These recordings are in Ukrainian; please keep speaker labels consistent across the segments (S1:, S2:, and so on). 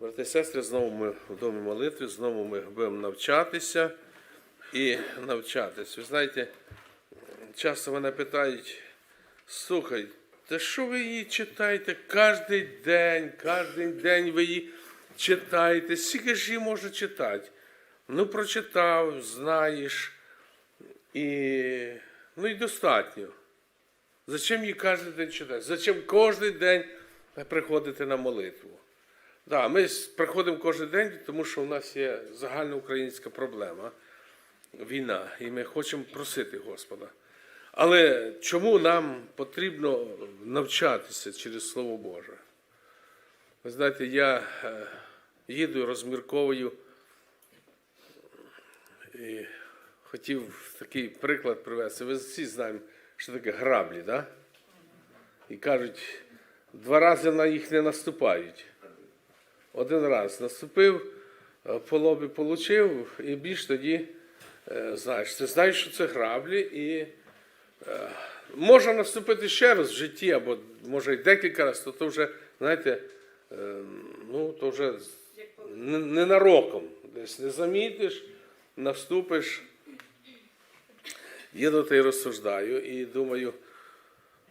S1: Брати і сестри, знову ми в домі молитви, знову ми будемо навчатися і навчатись. Ви знаєте, часто мене питають, слухай, та що ви її читаєте кожен день, кожен день ви її читаєте, скільки ж її можна читати? Ну, прочитав, знаєш, і, ну і достатньо. Зачем її кожен день читати? Зачем кожен день приходити на молитву? Да, ми приходимо кожен день, тому що у нас є загальноукраїнська проблема війна, і ми хочемо просити Господа. Але чому нам потрібно навчатися через Слово Боже? Ви знаєте, я е, їду, розмірковую і хотів такий приклад привести. Ви всі знаємо, що таке граблі, да? І кажуть, два рази на їх не наступають. Один раз наступив, е, по лобі получив, і більш тоді, е, знаєш, ти знаєш, що це граблі, і е, можна наступити ще раз в житті, або може й декілька разів, то, то вже, знаєте, ну, то вже ненароком. Десь не замітиш, наступиш. Їду та й розсуждаю і думаю,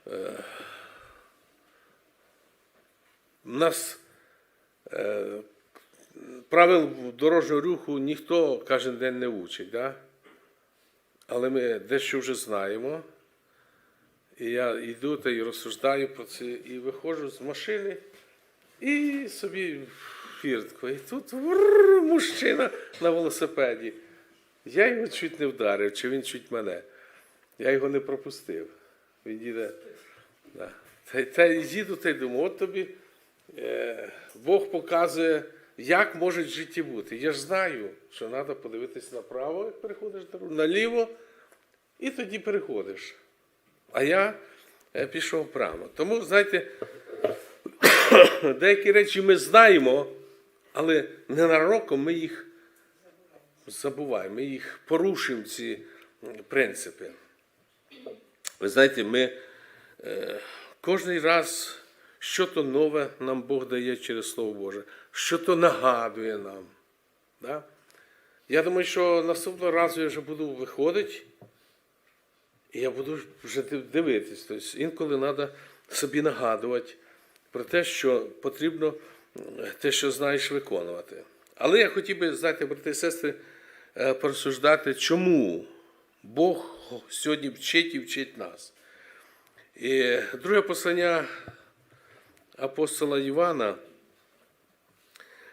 S1: е, нас правил дорожнього руху ніхто кожен день не учить, да? але ми дещо вже знаємо. І я йду та й розсуждаю про це, і виходжу з машини, і собі фіртку. І тут мужчина на велосипеді. Я його чуть не вдарив, чи він чуть мене. Я його не пропустив. Він їде. Да. Та, й- їду та й думаю, от тобі е, Бог показує, як може в житті бути. Я ж знаю, що треба подивитись направо, як переходиш дорогу, наліво, і тоді переходиш. А я е, пішов прямо. Тому, знаєте, деякі речі ми знаємо, але ненароком ми їх забуваємо, ми їх порушуємо, ці принципи. Ви знаєте, ми е, кожен раз що то нове нам Бог дає через Слово Боже, що то нагадує нам. Да? Я думаю, що наступного разу я вже буду виходити, і я буду вже див- дивитись. Тобто інколи треба собі нагадувати про те, що потрібно те, що знаєш, виконувати. Але я хотів би, знаєте, брати і сестри, е, порозсуждати, чому Бог сьогодні вчить і вчить нас. І друге послання апостола Івана,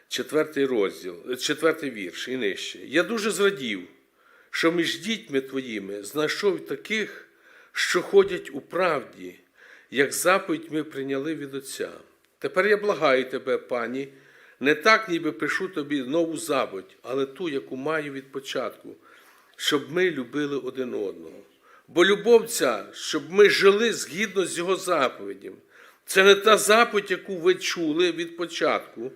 S1: четвертий розділ, четвертий вірш і нижче. Я дуже зрадів, що між дітьми твоїми знайшов таких, що ходять у правді, як заповідь ми прийняли від Отця. Тепер я благаю тебе, пані, не так, ніби пишу тобі нову заповідь, але ту, яку маю від початку, щоб ми любили один одного. Бо любов ця, щоб ми жили згідно з його заповідям. Це не та заповідь, яку ви чули від початку,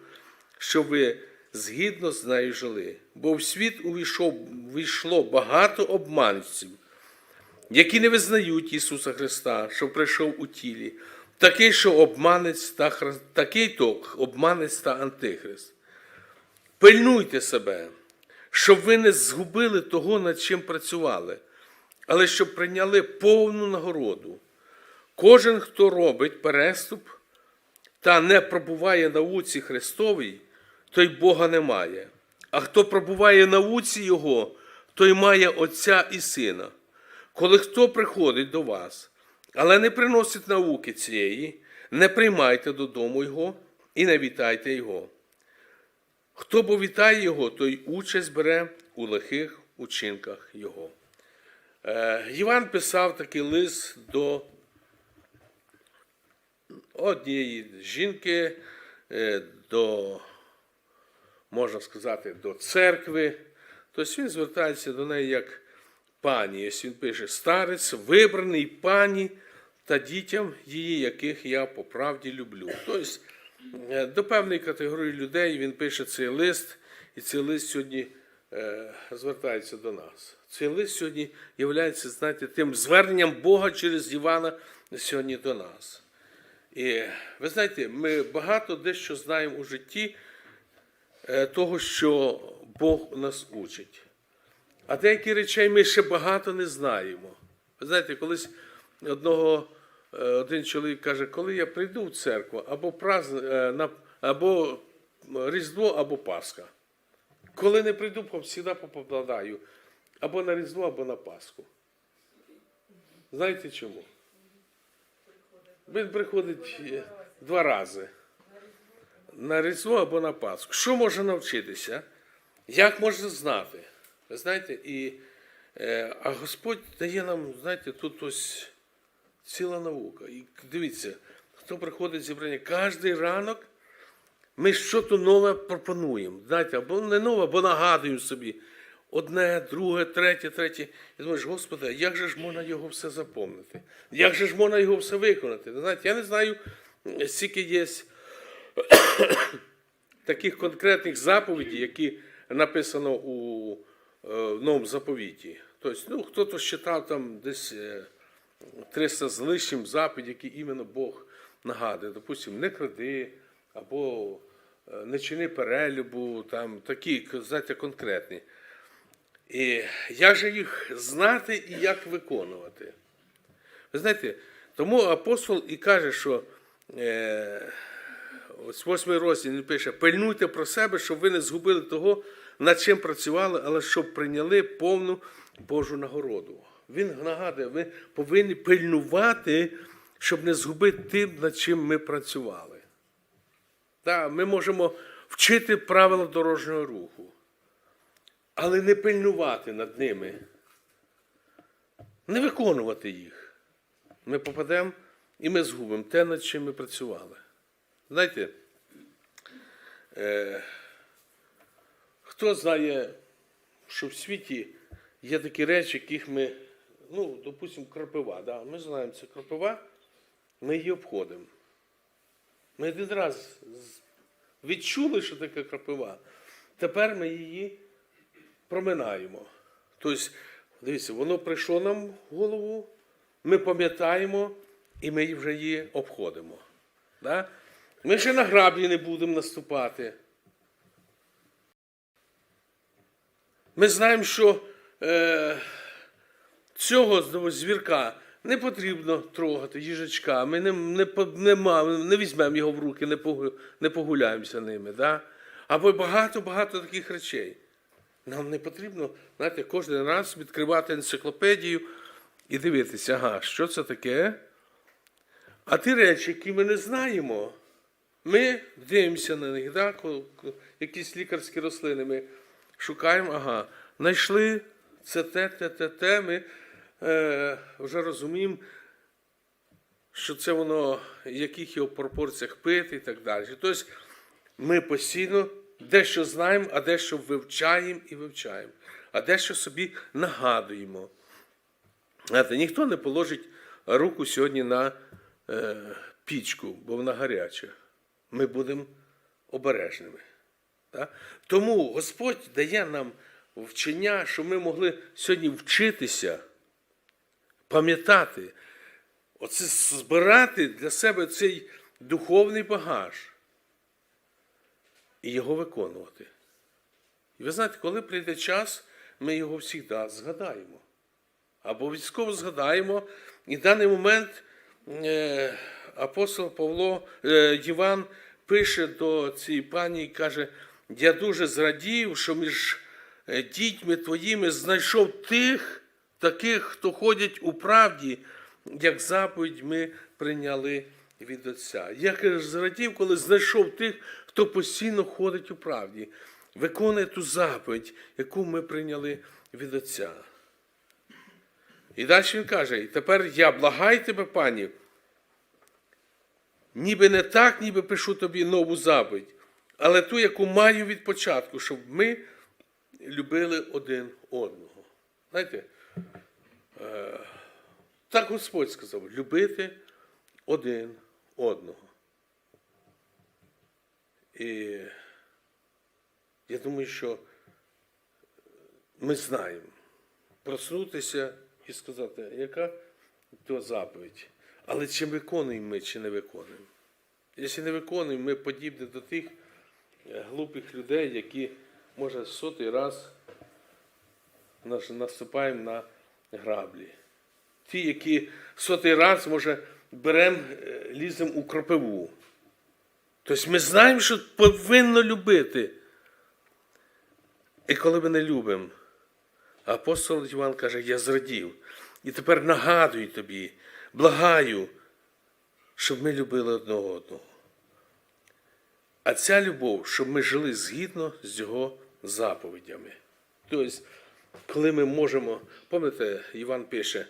S1: щоб ви згідно з нею жили. Бо в світ увійшов, увійшло багато обманців, які не визнають Ісуса Христа, що прийшов у тілі, такий, що обманець та такий то обманець та антихрист. Пильнуйте себе, щоб ви не згубили того, над чим працювали, але щоб прийняли повну нагороду. Кожен, хто робить переступ та не пробуває науці Христовій, той Бога не має. А хто пробуває науці Його, той має Отця і Сина. Коли хто приходить до вас, але не приносить науки цієї, не приймайте додому Його і не вітайте Його. Хто бо вітає Його, той участь бере у лихих учинках Його. Е, Іван писав такий лист до однієї жінки, е, до, можна сказати, до церкви. Тобто він звертається до неї як пані. Ось він пише: старець, вибраний пані та дітям її, яких я по правді люблю. Тобто е, до певної категорії людей він пише цей лист, і цей лист сьогодні е, звертається до нас. Цей лист сьогодні є, знаєте, тим зверненням Бога через Івана сьогодні до нас. І ви знаєте, ми багато дещо знаємо у житті, е, того, що Бог нас учить. А деякі речей ми ще багато не знаємо. Ви знаєте, колись одного, е, один чоловік каже, коли я прийду в церкву, або, празн... е, або Різдво, або Пасха. Коли не прийду, завжди попадаю або на Різдво, або на Пасху. Знаєте чому? Він приходить е, два рази. На Різдво або на Пасху. Що може навчитися? Як можна знати? Ви знаєте, і, е, а Господь дає нам, знаєте, тут ось ціла наука. І дивіться, хто приходить з зібрання, кожен ранок ми щось нове пропонуємо. Знаєте, або не нове, або нагадуємо собі. Одне, друге, третє, третє. І думаєш, Господи, як же ж можна його все запомнити? Як же ж можна його все виконати? Знаєте, я не знаю, скільки є таких конкретних заповідей, які написано у е, новому заповіті. Тобто, ну, хтось читав там десь е, 300 з лишнім заповідь, які іменно Бог нагадує. Допустимо, не кради, або е, не чини перелюбу, там такі, знаєте, конкретні. І як же їх знати і як виконувати? Ви знаєте, тому апостол і каже, що е, ось восьмий розділ він пише: пильнуйте про себе, щоб ви не згубили того, над чим працювали, але щоб прийняли повну Божу нагороду. Він нагадує, ви повинні пильнувати, щоб не згубити тим, над чим ми працювали. Так, ми можемо вчити правила дорожнього руху, але не пильнувати над ними, не виконувати їх. Ми попадемо і ми згубимо те, над чим ми працювали. Знаєте, е, хто знає, що в світі є такі речі, яких ми, ну, допустимо, крапива. Да? Ми знаємо, це крапива, ми її обходимо. Ми один раз відчули, що таке крапива. Тепер ми її проминаємо. Тобто, дивіться, воно прийшло нам в голову, ми пам'ятаємо, і ми вже її обходимо. Да? Ми ще на граблі не будемо наступати. Ми знаємо, що е, цього звірка не потрібно трогати, їжачка. Ми не, не, не, не візьмемо його в руки, не погуляємося ними. Да? Або багато-багато таких речей. Нам не потрібно, знаєте, кожен раз відкривати енциклопедію і дивитися, ага, що це таке. А ті речі, які ми не знаємо, ми дивимося на них, да? якісь лікарські рослини ми шукаємо, ага, знайшли це те, те, те, те. Ми е, вже розуміємо, що це воно, в яких його пропорціях пити і так далі. Тобто ми постійно дещо знаємо, а дещо вивчаємо і вивчаємо, а дещо собі нагадуємо. Знаєте, ніхто не положить руку сьогодні на е, пічку, бо вона гаряча. Ми будемо обережними. Так? Тому Господь дає нам вчення, щоб ми могли сьогодні вчитися, пам'ятати, оце збирати для себе цей духовний багаж і його виконувати. І ви знаєте, коли прийде час, ми його завжди згадаємо. Обов'язково згадаємо. І в даний момент е, апостол Павло е, Іван пише до цієї пані і каже: Я дуже зрадів, що між е, дітьми твоїми знайшов тих, таких, хто ходять у правді, як заповідь ми прийняли від Отця. Я каже, зрадів, коли знайшов тих, хто постійно ходить у правді, виконує ту заповідь, яку ми прийняли від Отця. І далі він каже: тепер я благаю тебе, пані, ніби не так, ніби пишу тобі нову заповідь, але ту, яку маю від початку, щоб ми любили один одного. Знаєте, е, так Господь сказав: любити один одного. І я думаю, що ми знаємо проснутися і сказати, яка то заповідь. Але чи виконуємо ми, чи не виконуємо? Якщо не виконуємо, ми подібні до тих, е, глупих людей, які, може, сотий раз наступаємо на граблі. Ті, які сотий раз, може, беремо, ліземо у кропиву. Тобто ми знаємо, що повинно любити. І коли ми не любимо, апостол Іван каже, я зрадів. І тепер нагадую тобі, благаю, щоб ми любили одного одного. А ця любов, щоб ми жили згідно з його заповідями. Тобто, коли ми можемо, пам'ятаєте, Іван пише,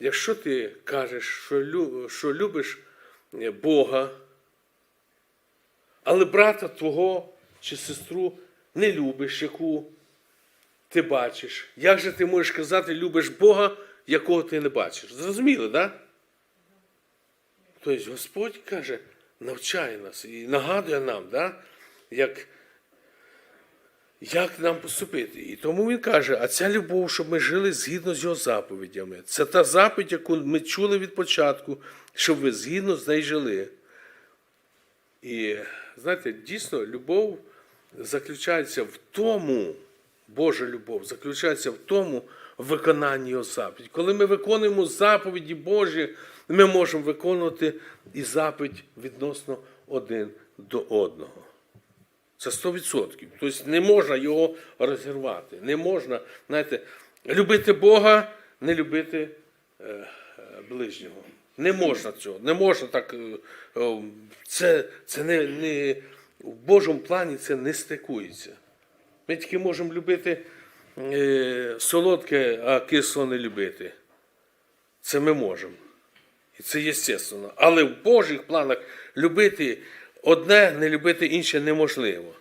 S1: якщо ти кажеш, що, любиш Бога, але брата твого чи сестру не любиш, яку ти бачиш. Як же ти можеш казати, любиш Бога, якого ти не бачиш? Зрозуміло, так? Да? Тобто Господь каже, навчає нас і нагадує нам, да? як, як нам поступити. І тому він каже, а ця любов, щоб ми жили згідно з його заповідями. Це та заповідь, яку ми чули від початку, щоб ви згідно з нею жили. І знаєте, дійсно, любов заключається в тому, Божа любов заключається в тому виконанні його заповіді. Коли ми виконуємо заповіді Божі, ми можемо виконувати і заповідь відносно один до одного. Це 100%. Тобто не можна його розірвати. Не можна, знаєте, любити Бога, не любити е, ближнього. Не можна цього. Не можна так. е, е, Це, це не, не, в Божому плані це не стикується. Ми тільки можемо любити е, солодке, а кисло не любити. Це ми можемо. І це естественно. Але в Божих планах любити одне, не любити інше неможливо.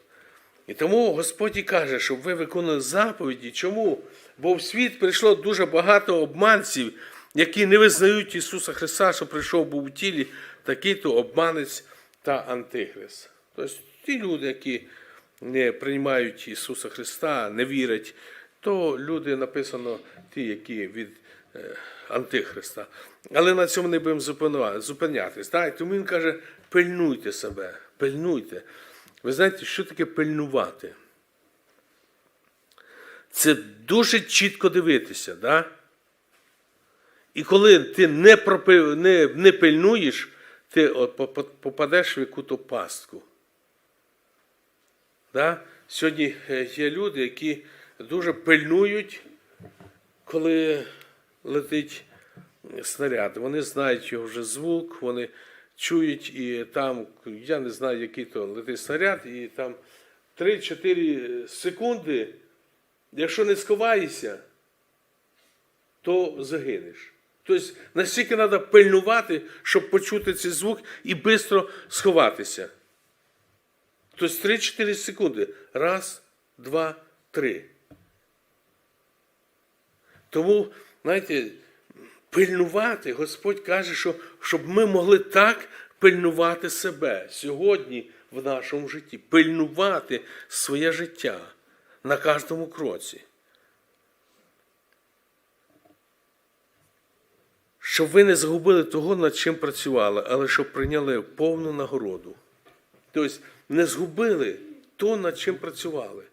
S1: І тому Господь і каже, щоб ви виконали заповіді. Чому? Бо в світ прийшло дуже багато обманців, які не визнають Ісуса Христа, що прийшов був у тілі, такий-то обманець та антихрист. Тобто ті люди, які не приймають Ісуса Христа, не вірять, то люди написано ті, які від е, Антихриста. Але на цьому не будемо зупинятись. Так? Тому він каже: пильнуйте себе, пильнуйте. Ви знаєте, що таке пильнувати? Це дуже чітко дивитися. Да? І коли ти не, пропи- не, не пильнуєш, ти попадеш в яку-то пастку. Да? Сьогодні е, є люди, які дуже пильнують, коли летить снаряд. Вони знають його вже звук, вони чують, і там, я не знаю, який то летить снаряд, і там 3-4 секунди, якщо не сховаєшся, то загинеш. Тобто настільки треба пильнувати, щоб почути цей звук і швидко сховатися. Тобто 3-4 секунди. Раз, два, три. Тому, знаєте, пильнувати, Господь каже, що щоб ми могли так пильнувати себе сьогодні в нашому житті, пильнувати своє життя на кожному кроці. Щоб ви не загубили того, над чим працювали, але щоб прийняли повну нагороду. Тобто не згубили то, над чим працювали.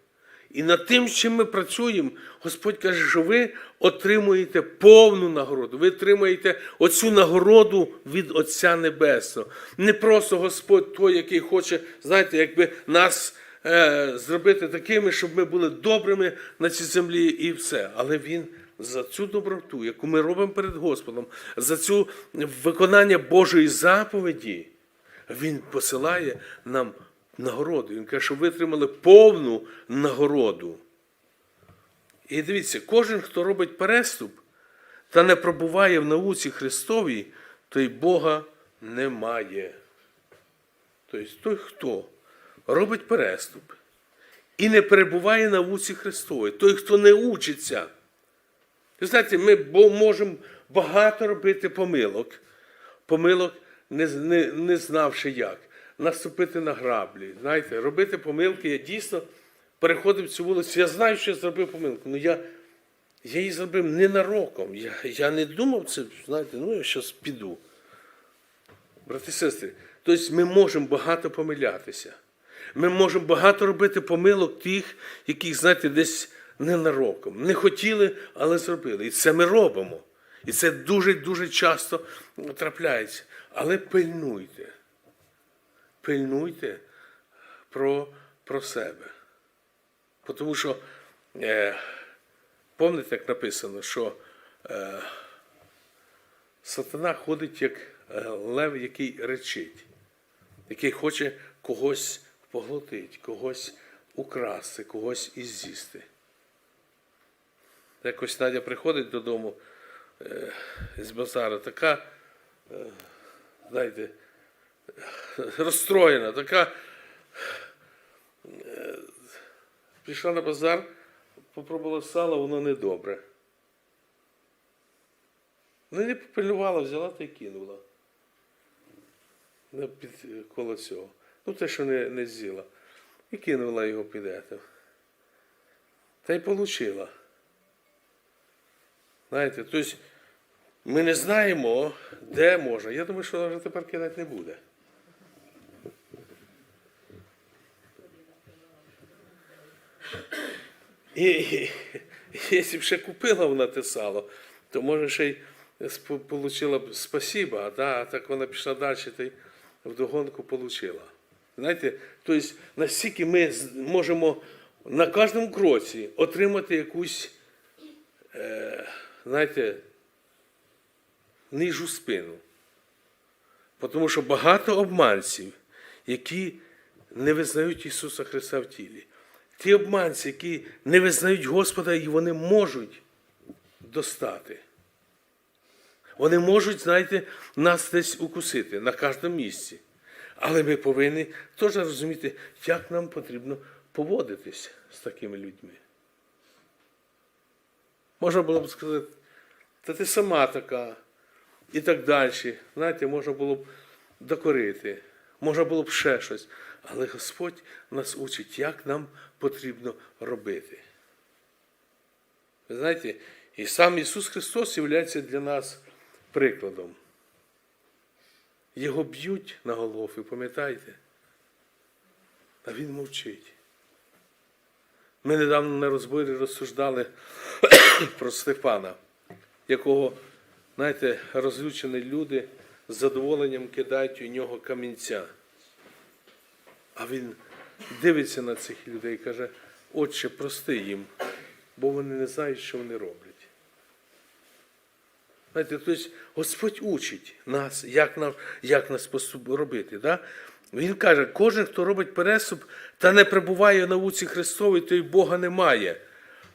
S1: І над тим, чим ми працюємо, Господь каже, що ви отримуєте повну нагороду. Ви отримаєте оцю нагороду від Отця Небесного. Не просто Господь той, який хоче, знаєте, якби нас е, зробити такими, щоб ми були добрими на цій землі і все. Але Він за цю доброту, яку ми робимо перед Господом, за цю виконання Божої заповіді, Він посилає нам нагороду. Він каже, що ви отримали повну нагороду. І дивіться, кожен, хто робить переступ та не пробуває в науці Христовій, той Бога немає. Тобто той, хто робить переступ і не перебуває в науці Христовій, той, хто не учиться. Ви знаєте, ми можемо багато робити помилок, помилок, не, не, не знавши як, наступити на граблі. Знаєте, робити помилки. Я дійсно переходив цю вулицю. Я знаю, що я зробив помилку. але я, я її зробив ненароком. Я, я не думав це, знаєте, ну я зараз піду. Брати і сестри, тобто ми можемо багато помилятися. Ми можемо багато робити помилок тих, яких, знаєте, десь ненароком. Не хотіли, але зробили. І це ми робимо. І це дуже-дуже часто трапляється. Але пильнуйте. Пильнуйте про, про себе. Тому що, е, пам'ятаєте, як написано, що е, сатана ходить як е, лев, який речить, який хоче когось поглотити, когось украсти, когось із'їсти. Якось Надя приходить додому е, з базару, така, е, знаєте, розстроєна, така. е, Пішла на базар, попробувала сало, воно недобре. Ну, не попильнувала, взяла та й кинула. Під коло цього. Ну, те, що не, не з'їла. І кинула його під ето. Та й получила. Знаєте, тобто ми не знаємо, де можна. Я думаю, що вже тепер кидати не буде. І, і, якщо б ще купила вона те сало, то може ще й отримала б спасіба, да, а так вона пішла далі та й вдогонку отримала. Знаєте, тобто настільки ми можемо на кожному кроці отримати якусь, е, знаєте, нижу спину. Тому що багато обманців, які не визнають Ісуса Христа в тілі. Ті обманці, які не визнають Господа, і вони можуть достати. Вони можуть, знаєте, нас десь укусити на кожному місці. Але ми повинні теж розуміти, як нам потрібно поводитись з такими людьми. Можна було б сказати, та ти сама така, і так далі. Знаєте, можна було б докорити, можна було б ще щось. Але Господь нас учить, як нам потрібно робити. Ви знаєте, і сам Ісус Христос є для нас прикладом. Його б'ють на голови, пам'ятаєте? А він мовчить. Ми недавно на розборі розсуждали про Стефана, якого, знаєте, розлючені люди з задоволенням кидають у нього камінця. А він дивиться на цих людей і каже, Отче, прости їм, бо вони не знають, що вони роблять. Знаєте, тобто Господь учить нас, як нам, як нас робити. Да? Він каже, кожен, хто робить переступ та не перебуває в науці Христовій, той Бога немає.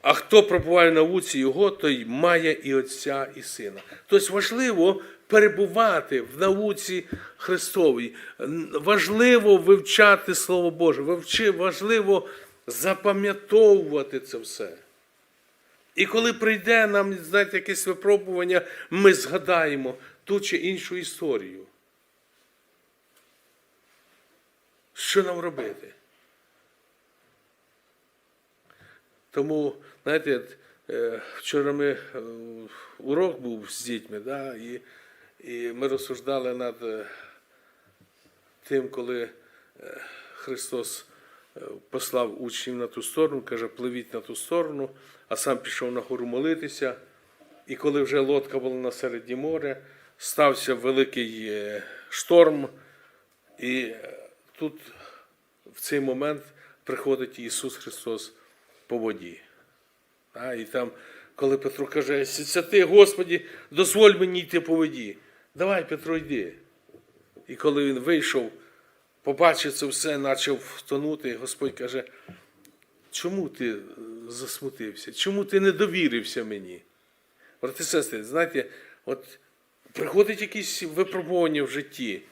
S1: А хто перебуває в науці Його, той має і Отця, і Сина. Тобто важливо перебувати в науці Христовій. Важливо вивчати Слово Боже, важливо запам'ятовувати це все. І коли прийде нам, знаєте, якесь випробування, ми згадаємо ту чи іншу історію. Що нам робити? Тому, знаєте, е, вчора ми е, урок був з дітьми, да, і, і ми розсуждали над е, тим, коли Христос послав учнів на ту сторону, каже, пливіть на ту сторону, а сам пішов на гору молитися. І коли вже лодка була на середні моря, стався великий шторм, і тут в цей момент приходить Ісус Христос по воді. А, і там, коли Петро каже, це ти, Господі, дозволь мені йти по воді. Давай, Петро, йди. І коли він вийшов, побачив це все, почав втонути, Господь каже, чому ти е, засмутився? Чому ти не довірився мені? Брати сестри, знаєте, от приходить якісь випробування в житті,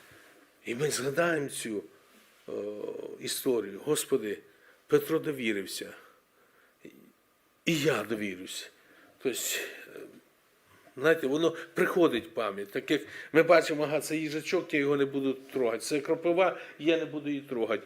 S1: і ми згадаємо цю о, історію. Господи, Петро довірився. І я довірюсь. Тобто, е, знаєте, воно приходить в пам'ять. Так як ми бачимо, ага, це їжачок, я його не буду трогати. Це кропива, я не буду її трогати.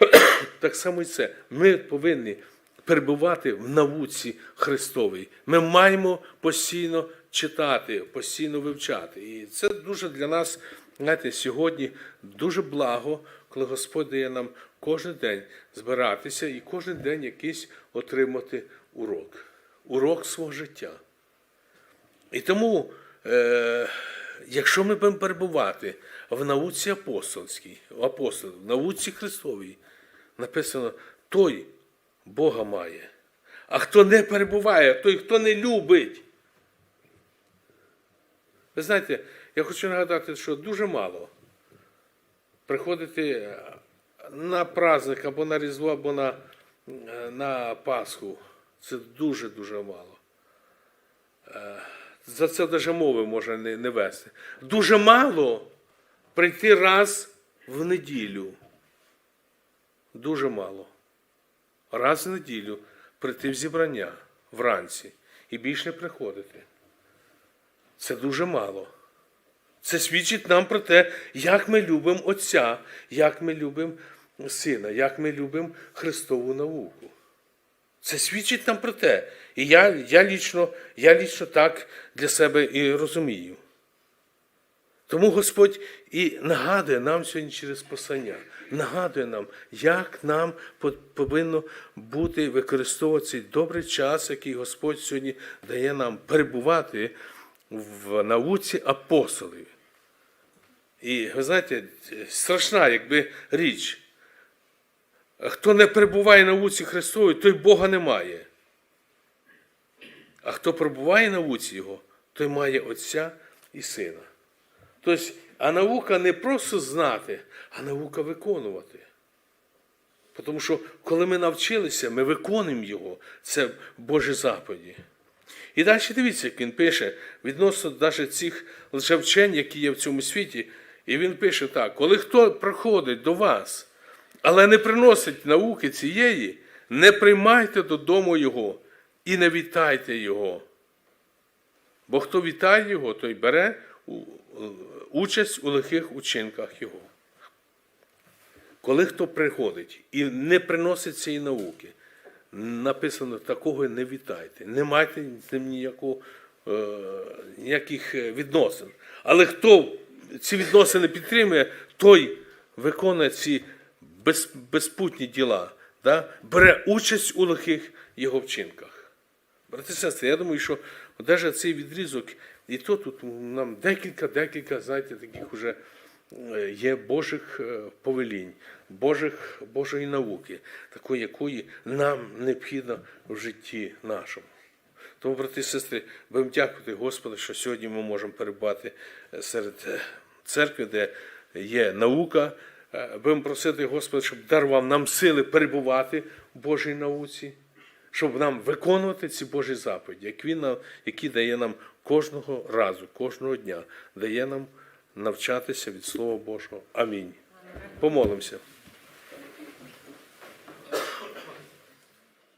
S1: Так само і це. Ми повинні перебувати в науці Христовій. Ми маємо постійно читати, постійно вивчати. І це дуже для нас, знаєте, сьогодні дуже благо, коли Господь дає нам Кожен день збиратися і кожен день якийсь отримати урок. Урок свого життя. І тому, е, якщо ми будемо перебувати в науці апостольській, апостол, в науці Христовій, написано, той Бога має. А хто не перебуває, той, хто не любить. Ви знаєте, я хочу нагадати, що дуже мало приходити на праздник або на Різдво, або на, на Пасху. Це дуже-дуже мало. Е, За це навіть мови можна не вести. Дуже мало прийти раз в неділю. Дуже мало. Раз в неділю прийти в зібрання вранці і більше не приходити. Це дуже мало. Це свідчить нам про те, як ми любимо Отця, як ми любимо Сина, як ми любимо Христову науку. Це свідчить нам про те. І я, я, лічно, я лічно так для себе і розумію. Тому Господь і нагадує нам сьогодні через Писання, нагадує нам, як нам по- повинно бути використовувати цей добрий час, який Господь сьогодні дає нам перебувати в науці апостолів. І ви знаєте, страшна якби річ. Хто не перебуває в науці Христовій, той Бога не має. А хто перебуває в науці Його, той має Отця і Сина. Тобто, а наука не просто знати, а наука виконувати. Тому що коли ми навчилися, ми виконуємо його. Це Божі заповіді. І далі дивіться, як він пише відносно навіть цих лжевчень, які є в цьому світі. І він пише так: коли хто приходить до вас, але не приносить науки цієї, не приймайте додому його і не вітайте його. Бо хто вітає його, той бере участь у лихих учинках його. Коли хто приходить і не приносить цієї науки, написано, такого не вітайте, не майте з ним ніякого, е, ніяких е, відносин. Але хто ці відносини підтримує, той виконує ці без, безпутні діла, да? бере участь у лихих його вчинках. Брати сестри, я думаю, що навіть цей відрізок, і то тут нам декілька, декілька, знаєте, таких уже е, є Божих е, повелінь, Божих, Божої науки, такої, якої нам необхідно в житті нашому. Тому, брати і сестри, будемо дякувати Господу, що сьогодні ми можемо перебувати е, серед церкви, де є наука. Е, Будемо просити Господа, щоб дарував нам сили перебувати в Божій науці, щоб нам виконувати ці Божі заповіді, як він нам, які дає нам кожного разу, кожного дня, дає нам навчатися від Слова Божого. Амінь. Помолимося.